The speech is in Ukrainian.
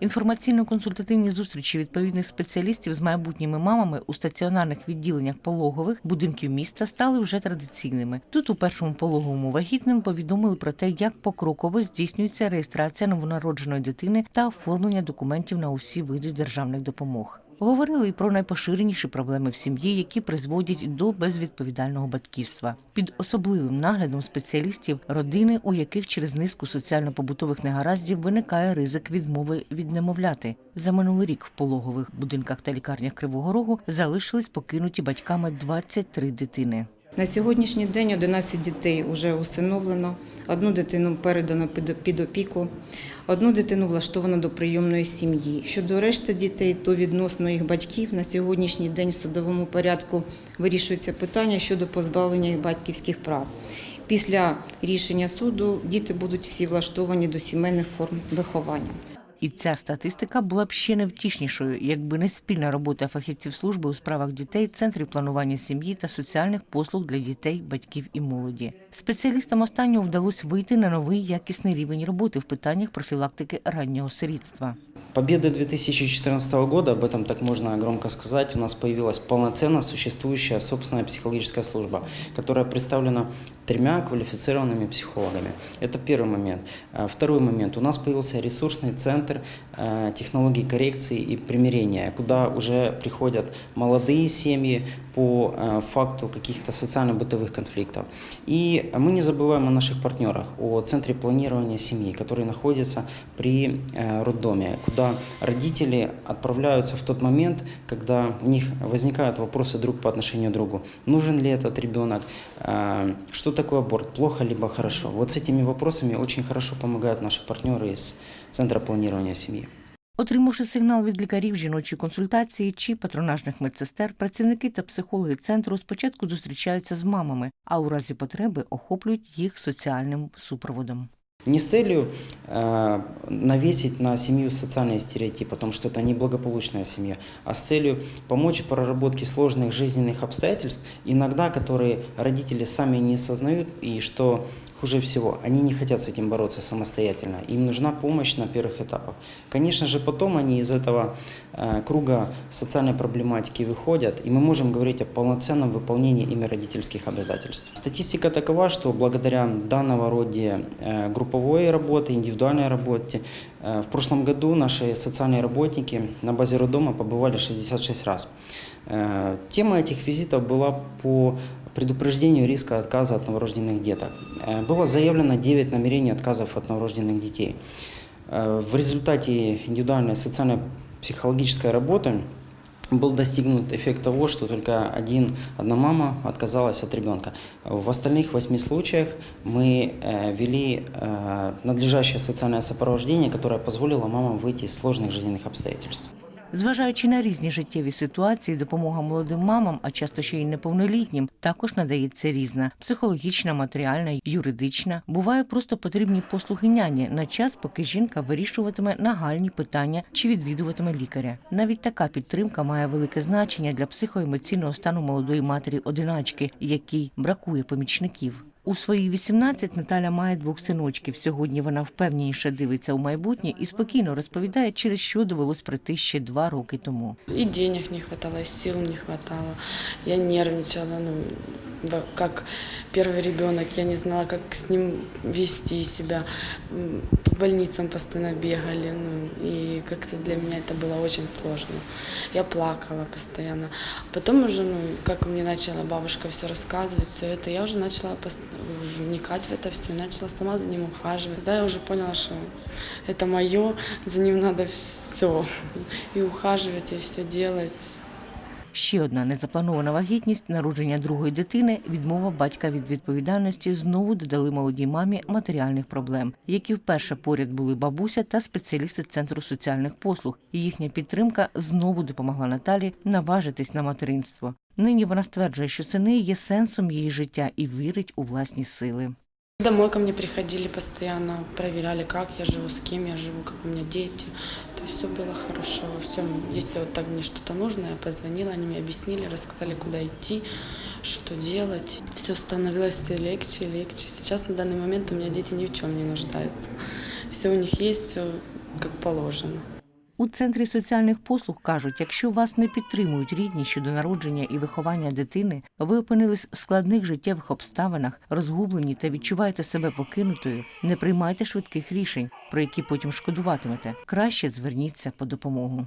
Інформаційно-консультативні зустрічі відповідних спеціалістів з майбутніми мамами у стаціонарних відділеннях пологових будинків міста стали вже традиційними. Тут у першому пологовому вагітним повідомили про те, як покроково здійснюється реєстрація новонародженої дитини та оформлення документів на усі види державних допомог. Говорили і про найпоширеніші проблеми в сім'ї, які призводять до безвідповідального батьківства. Під особливим наглядом спеціалістів родини, у яких через низку соціально-побутових негараздів виникає ризик відмови від немовляти. За минулий рік в пологових будинках та лікарнях Кривого Рогу залишились покинуті батьками 23 дитини. На сьогоднішній день 11 дітей вже усиновлено, одну дитину передано під опіку, одну дитину влаштовано до прийомної сім'ї. Щодо решти дітей, то відносно їх батьків на сьогоднішній день в судовому порядку вирішується питання щодо позбавлення їх батьківських прав. Після рішення суду діти будуть всі влаштовані до сімейних форм виховання. І ця статистика була б ще невтішнішою, якби не спільна робота фахівців служби у справах дітей, центрів планування сім'ї та соціальних послуг для дітей, батьків і молоді. Спеціалістам останнього вдалося вийти на новий якісний рівень роботи в питаннях профілактики раннього сирітства. Победы 2014 года, об этом так можно громко сказать, у нас появилась полноценно существующая собственная психологическая служба, которая представлена тремя квалифицированными психологами. Это первый момент. А Второй момент. У нас появился ресурсный центр э, технологий коррекции и примирения, куда уже приходят молодые семьи по э, факту каких-то социально-бытовых конфликтов. И мы не забываем о наших партнерах, о центре планирования семьи, который находится при роддоме, куда родители отправляются в тот момент, когда у них возникают вопросы друг по отношению к другу. Нужен ли этот ребенок? Э, Что такое аборт? Плохо либо хорошо? Вот с этими вопросами очень хорошо помогают наши партнеры из Центра планирования семьи. Отримавши сигнал від лікарів жіночої консультації чи патронажних медсестер, працівники та психологи центру спочатку зустрічаються з мамами, а у разі потреби охоплюють їх соціальним супроводом. Не с целью э, навесить на семью социальные стереотипы, о том, что это неблагополучная семья, а с целью помочь в проработке сложных жизненных обстоятельств, иногда которые родители сами не осознают, и что хуже всего, они не хотят с этим бороться самостоятельно. Им нужна помощь на первых этапах. Конечно же, потом они из этого э, круга социальной проблематики выходят, и мы можем говорить о полноценном выполнении ими родительских обязательств. Статистика такова, что благодаря данного рода э, групповой работе, индивидуальной работе, э, в прошлом году наши социальные работники на базе роддома побывали 66 раз. Э, Тема этих визитов была по предупреждению риска отказа от новорожденных деток. Э, Было заявлено 9 намерений отказов от новорожденных детей. Э, В результате индивидуальной социально-психологической работы был достигнут эффект того, что только один, одна мама отказалась от ребенка. В остальных восьми случаях мы э, вели э, надлежащее социальное сопровождение, которое позволило мамам выйти из сложных жизненных обстоятельств. Зважаючи на різні життєві ситуації, допомога молодим мамам, а часто ще й неповнолітнім, також надається різна психологічна, матеріальна, юридична. Буває просто потрібні послуги няні на час, поки жінка вирішуватиме нагальні питання чи відвідуватиме лікаря. Навіть така підтримка має велике значення для психоемоційного стану молодої матері одиначки, якій бракує помічників. У свої 18 Наталя має двох синочків. Сьогодні вона впевненіше дивиться у майбутнє і спокійно розповідає, через що довелось прийти ще два роки тому. І денег не вистачало, і сил не хватало. Я нервничала, ну, как первый ребенок, я не знала, как с ним вести себя. По больницам постоянно бегали, ну, и как-то для меня это было очень сложно. Я плакала постоянно. Потом уже, ну, как мне начала бабушка все рассказывать, все это, я уже начала вникать в это все, начала сама за ним ухаживать. Тогда я уже поняла, что это мое, за ним надо все, и ухаживать, и все делать. Ще одна незапланована вагітність, народження другої дитини, відмова батька від відповідальності знову додали молодій мамі матеріальних проблем, які вперше поряд були бабуся та спеціалісти центру соціальних послуг. І їхня підтримка знову допомогла Наталі наважитись на материнство. Нині вона стверджує, що сини є сенсом її життя і вірить у власні сили. Домой ко мне приходили постоянно, проверяли, как я живу, с кем я живу, как у меня дети. То есть все было хорошо. Все, если вот так мне что-то нужно, я позвонила, они мне объяснили, рассказали, куда идти, что делать. Все становилось все легче и легче. Сейчас на данный момент у меня дети ни в чем не нуждаются. Все у них есть, все как положено. У центрі соціальних послуг кажуть, якщо вас не підтримують рідні щодо народження і виховання дитини, ви опинились в складних життєвих обставинах, розгублені та відчуваєте себе покинутою, не приймайте швидких рішень, про які потім шкодуватимете. Краще зверніться по допомогу.